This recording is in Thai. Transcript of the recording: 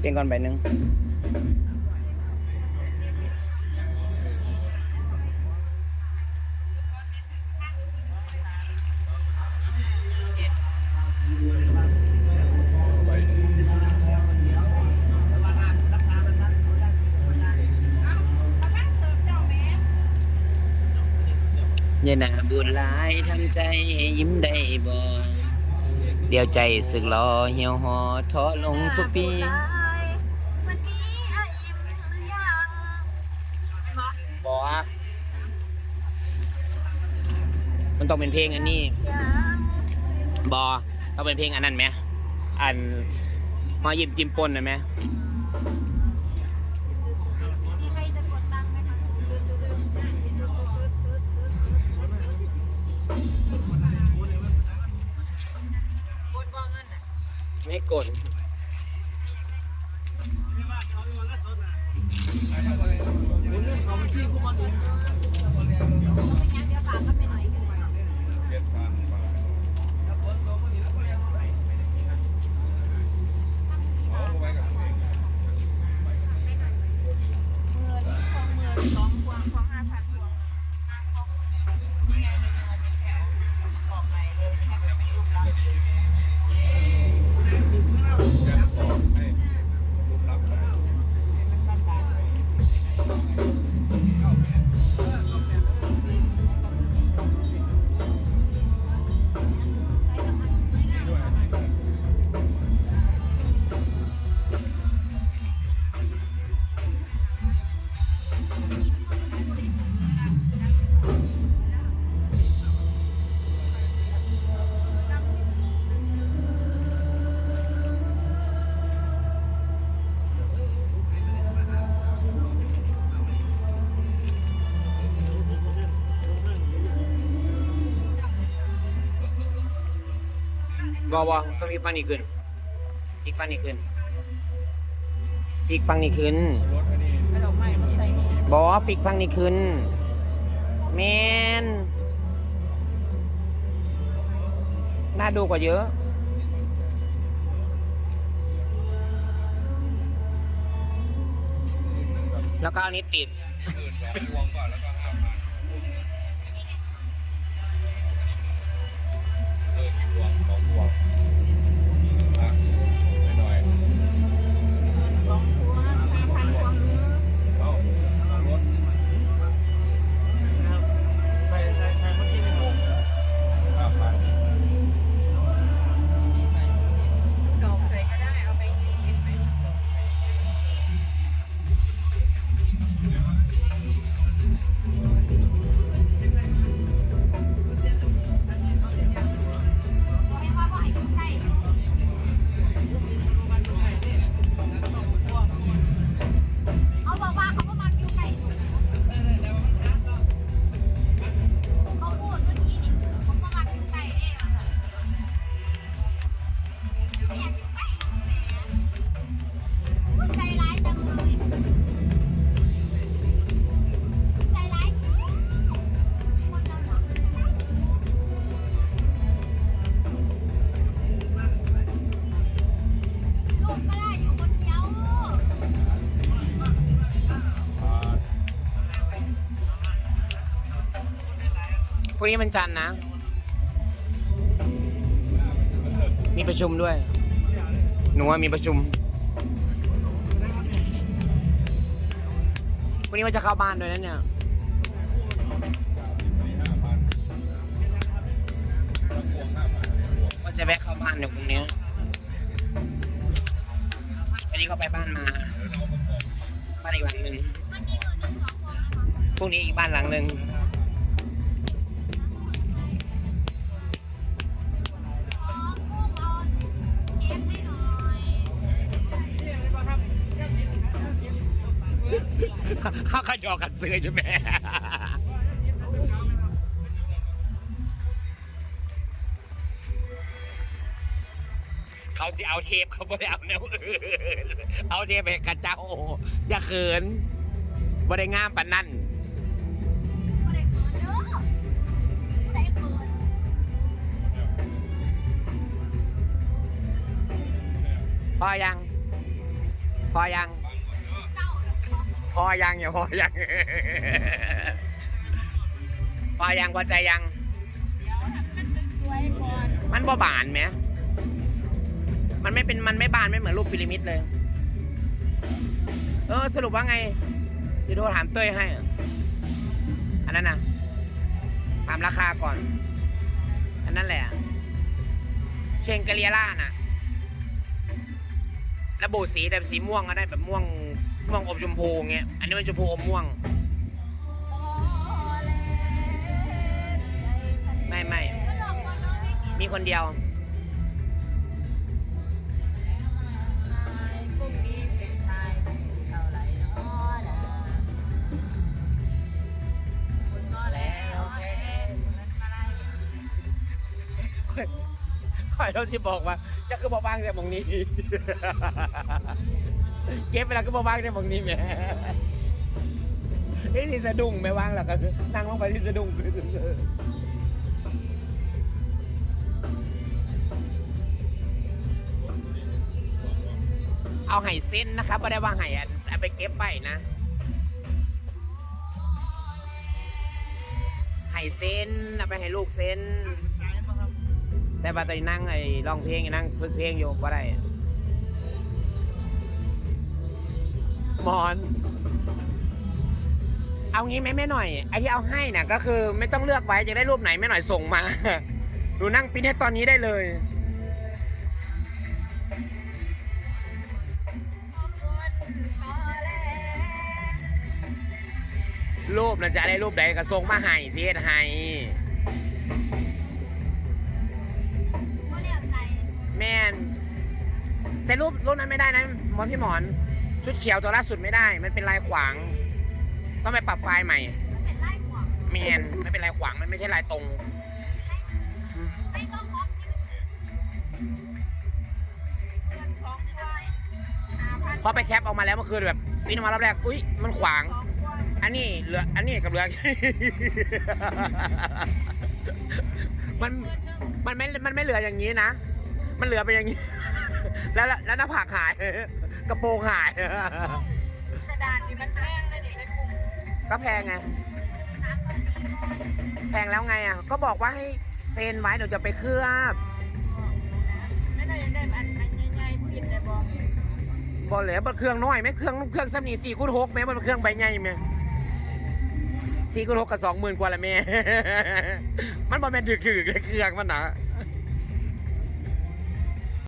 เปลี่ยนก่อนใบหนึ่งเย็นหนาบุญหลายทำใจให้ยิ้มได้บ่เดียวใจสึกรอเหี่ยวหอท้อลงทุกปี วันนี้อายิ้มหรือยังเพราะ บอกว่า มันต้องเป็นเพลงอันนี้บอต้องเป็นเพลงอันนั้นไหมอันหอยิมจิมปนนะไหมไมคะยืนดูยืนดูยืนดูยืนดูกด บอบอต้องพลิกฟังนี้ขึ้นพลิกฟังนี้ขึ้นพลิกฟังนี้ขึ้นกระดอกไม้มาใส่นี่บอฟิกฟังนี้ขึ้นแมนน่าดูกว่าเยอะแล้วก็อันนี้ติดส พรุ่งนี้มันจันทร์นะ มีประชุมด้วย หนูว่ามีประชุมพรุ่งนี้ว่าจะเข้าบ้านด้วยนะเนี่ยก็จะแวะเข้าบ้านอยู่พรุ่งนี้วันนี้ก็ไปบ้านมาบ้านอีกหลังหนึ่งพวงนะคะพรุ่งนี้อีกบ้านหลังหนึ่ง ข้าขยอกกันเสืออยู่แม่เขาสิเอาเทปเขาไม่ได้เอาแนวอื่นเอาเทปไปกระเจ้าอย่าเขินบ่ได้งามปานนั่นพอยัง พอยัง พอยังอย่าพอยัง พอยังพอใจยังเดี๋ยวทำมันสวยๆก่อนมันบ่บานไหมมันไม่เป็นมันไม่บานไม่เหมือนรูปพีระมิดเลย เออสรุปว่าไงเดี๋ยวโทรถามเต้ยให้อะอันนั้นนะถามราคาก่อน อันนั้นแหละ เชงกะเลียล่าน่ะ ระบุสีแต่สีม่วงก็ได้แบบม่วง ม่วงอมชมพูเงี้ย อันนี้มันชมพูอมม่วง ไม่ไม่ มีคนเดียวพรุ่งนี้เป็นชายเท่าไหร่เนาะนะคุณก็แล้วแต่มันอะไรค่อยเราจะบอกว่าจะคือบอกบ้างแต่มองนี้ เก็บไปแล้วก็บอกบ้างแต่มองนี้แหม่ไอ้ที่สะดุ้งไม่ว่างหรอกก็คือนั่งลงไปที่สะดุ้งเอาไห่เส้นนะครับไม่ได้ว่าไห่อันเอาไปเก็บไปนะไห่เส้นเอาไปให้ลูกเส้น แต่บัดตอนนี้นั่งไอ้ร้องเพลงนั่งฝึกเพลงอยู่ว่าได้ มอน เอางี้ไหมแม่หน่อยไอ้ที่เอาให้น่ะก็คือไม่ต้องเลือกไว้จะได้รูปไหนแม่หน่อยส่งมาหนูนั่งปริ้นให้ตอนนี้ได้เลย รูปน่ะจะอะไรรูปใดก็ส่งมาให้สิเฮ็ดให้แมนแต่รูปรูปนั้นไม่ได้นะหมอนพี่หมอน ชุดเขียวตัวล่าสุดไม่ได้ มันเป็นลายขวาง ต้องไปปรับไฟล์ใหม่แมนไม่เป็นลายขวาง มันไม่ใช่ลายตรงอืมของควายห้าพันพอไปแคปออกมาแล้วเมื่อคืนแบบพี่นมารอบแรก อุ้ยมันขวางของควายอันนี้เหลือ อันนี้กับเหลือ มัน มันไม่ มันไม่เหลืออย่างนี้นะ มันเหลือไปอย่างนี้ แล้วแล้วแล้วหน้าผากหาย กระโปรงหาย กระดาษนี่มันแท่งเลยดิไม่คุ้มก็แพงไง แพงแล้วไงอะ ก็บอกว่าให้เซ็นไว้เดี๋ยวจะไปเคลือบไม่ได้ยังได้อันอันใหญ่ๆปิดได้บอกบอกเลยว่าเครื่องน้อยไหมเครื่องเครื่องซ้ำนี่สี่คูณหกไหมมันเป็นเครื่องใบใหญ่ไหมสี่คูณหกกับสองหมื่นกว่าละแม่ มันบอแม่นถือถือเลยเครื่องมันหนา